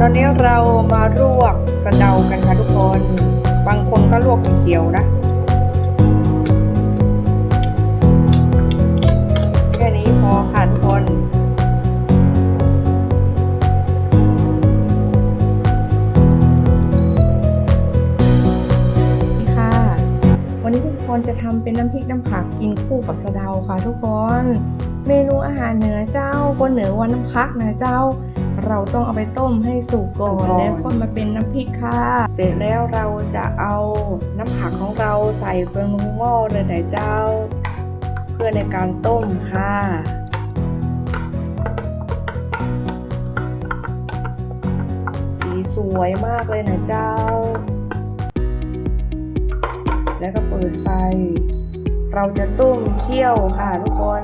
ตอนนี้เรามาลวกสะเดากันค่ะทุกคน บางคนก็ลวกเขียวนะ แค่นี้พอค่ะทุกคนค่ะวันนี้คุณพรจะทำเป็นน้ำพริกน้ำผักกินคู่กับสะเดาค่ะทุกคน เมนูอาหารเหนือเจ้าคนเหนือวันน้ำพักนะเจ้า เราต้องเอาไปต้มให้สุกก่อนก่อนแล้วค่อยมาเป็นน้ำพริกค่ะ เสร็จแล้วเราจะเอาน้ำผักของเราใส่ไปในหม้อเลยนะเจ้า เพื่อในการต้มค่ะสีสวยมากเลยนะเจ้า แล้วก็เปิดไฟ เราจะต้มเคี่ยวค่ะทุกคน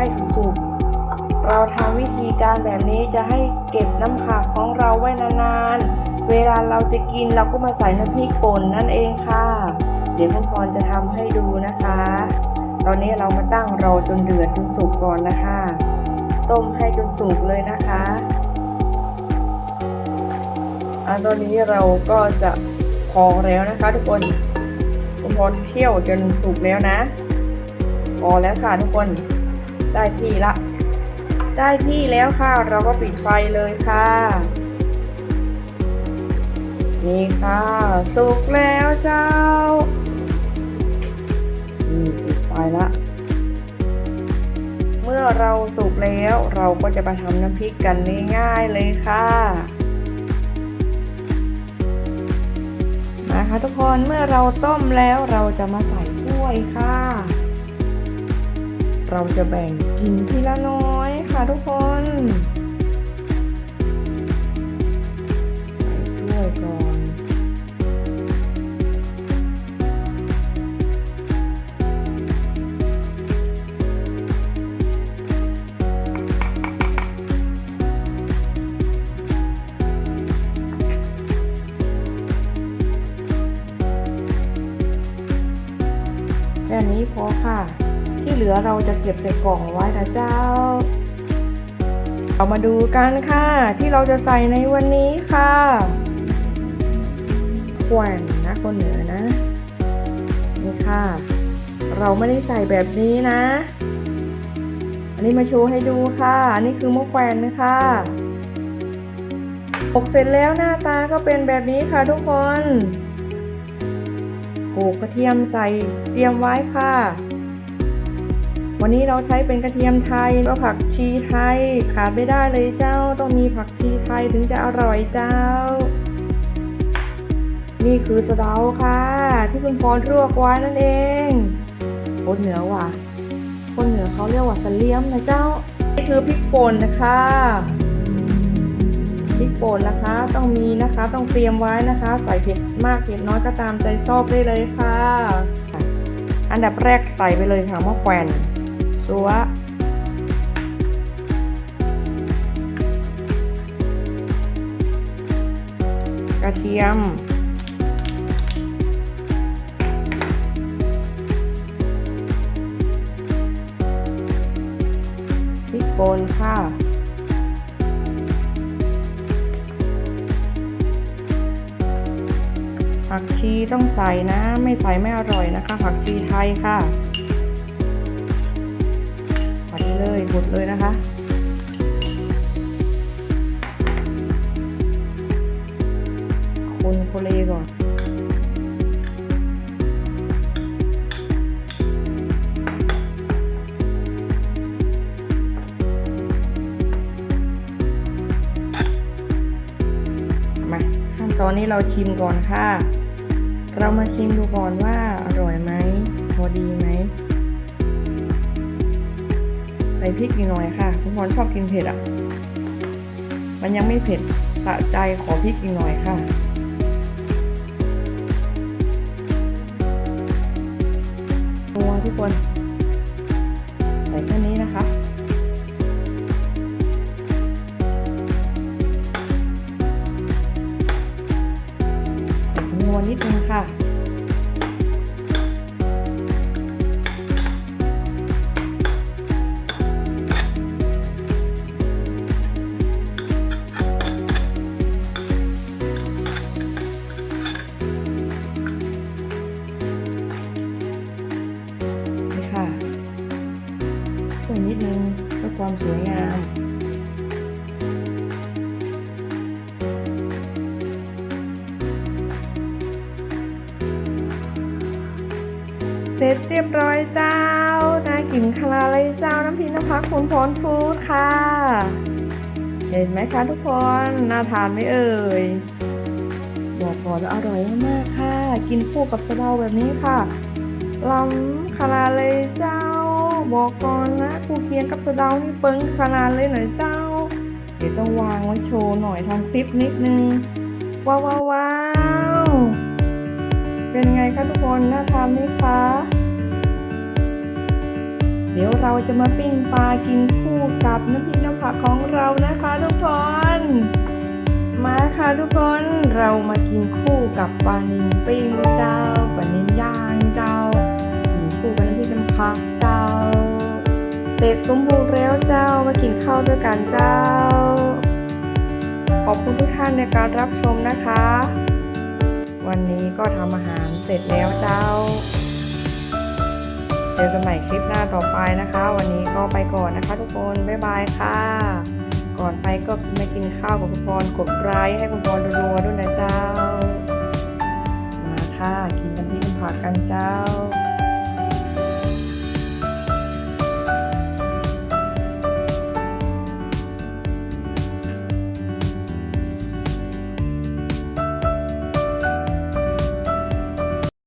ให้สุกๆเราทำวิธีการแบบนี้จะให้เก็บน้ำผักของเราไว้นานๆ เวลาเราจะกินเราก็มาใส่น้ำพริกป่นนั่นเองค่ะ เดี๋ยวคุณพรจะทำให้ดูนะคะ ตอนนี้เรามาตั้งรอจนเดือดจนสุกก่อนนะคะ ต้มให้จนสุกเลยนะคะอันตอนนี้เราก็จะพอแล้วนะคะ ทุกคนคุณพรเคี่ยวจนสุกแล้วนะ พอแล้วค่ะทุกคน ได้ที่ละ ได้ที่แล้วค่ะ เราก็ปิดไฟเลยค่ะ นี่ค่ะ สุกแล้วเจ้าปิดไฟละ เมื่อเราสุกแล้วเราก็จะมาทำน้ำพริกกันง่ายๆเลยค่ะมาค่ะทุกคนเมื่อเราต้มแล้วเราจะมาใส่ถ้วยค่ะ เราจะแบ่งกินทีละน้อยค่ะทุกคน ที่เหลือเราจะเก็บใส่กล่องไว้นะเจ้า เรามาดูกันค่ะ ที่เราจะใส่ในวันนี้ค่ะแขวนนะคนเหนือนะ นี่ค่ะ เราไม่ได้ใส่แบบนี้นะ อันนี้มาโชว์ให้ดูค่ะ อันนี้คือมะแขวนนะคะอบเสร็จแล้วหน้าตาก็เป็นแบบนี้ค่ะทุกคนโขลกกระเทียมใส่เตรียมไว้ค่ะ วันนี้เราใช้เป็นกระเทียมไทยแล้วผักชีไทยขาดไม่ได้เลยเจ้า ต้องมีผักชีไทยถึงจะอร่อยเจ้า นี่คือสะเดาค่ะ ที่คุณพรลวกไว้นั่นเองคนเหนือว่ะ คนเหนือเขาเรียกว่าสเลียมนะเจ้า นี่คือพริกป่นนะคะพริกป่นนะคะ ต้องมีนะคะต้องเตรียมไว้นะคะ ใส่เผ็ดมากเผ็ดน้อยก็ตามใจชอบได้เลยค่ะ อันดับแรกใส่ไปเลยค่ะมะแขวน ซัวกระเทียม พริกป่นค่ะ ผักชีต้องใส่นะ ไม่ใส่ไม่อร่อยนะคะ ผักชีไทยค่ะ หมดเลยนะคะ คนโคเลก่อนมาขั้นตอนนี้เราชิมก่อนค่ะ เรามาชิมดูก่อนว่าอร่อยไหม พอดีไหม พริกอีกหน่อยค่ะทุกคนชอบกินเผ็ดอะ มันยังไม่เผ็ดสะใจขอพริกอีกหน่อยค่ะตัวทุกคน ควสวยงามเสร็จเรียบร้อยเจ้า น่ากินคาราเลยเจ้าน้ำพริกน้ำพักคุณพรฟูดค่ะ เห็นไหมคะทุกคน น่าทานไม่เอ่ยบอกก่อนว่าอร่อยมากค่ะ กินคู่กับสะเดาแบบนี้ค่ะล้ำคาราเลยเจ้า บอกก่อนนะคู่เคียงกับสะเดานี่เปิ้งขนาดเลยหน่อยเจ้า เดี๋ยวต้องวางไว้โชว์หน่อยทำคลิปนิดนึงว้าวว้าวว้าวเป็นไงคะทุกคนน่าทานไหมคะ เดี๋ยวเราจะมาปิ้งปลากินคู่กับน้ำพริกน้ำผักของเรานะคะทุกคน มาค่ะทุกคนเรามากินคู่กับปลานิลปิ้งเจ้าปลานิลย่างเจ้า กินคู่กัน้ำพริกน้ำผักเจ้า เสร็จสมบูรณ์แล้วเจ้ามากินข้าวด้วยกันเจ้า ขอบคุณทุกท่านในการรับชมนะคะ วันนี้ก็ทำอาหารเสร็จแล้วเจ้าเจอกันใหม่คลิปหน้าต่อไปนะคะ วันนี้ก็ไปก่อนนะคะทุกคน บ๊ายบายค่ะ ก่อนไปก็มากินข้าวกับคุณพรกดไลค์ให้คุณพรรัวๆด้วยนะเจ้า มาค่ะ กินน้ำพริกน้ำผักกันเจ้า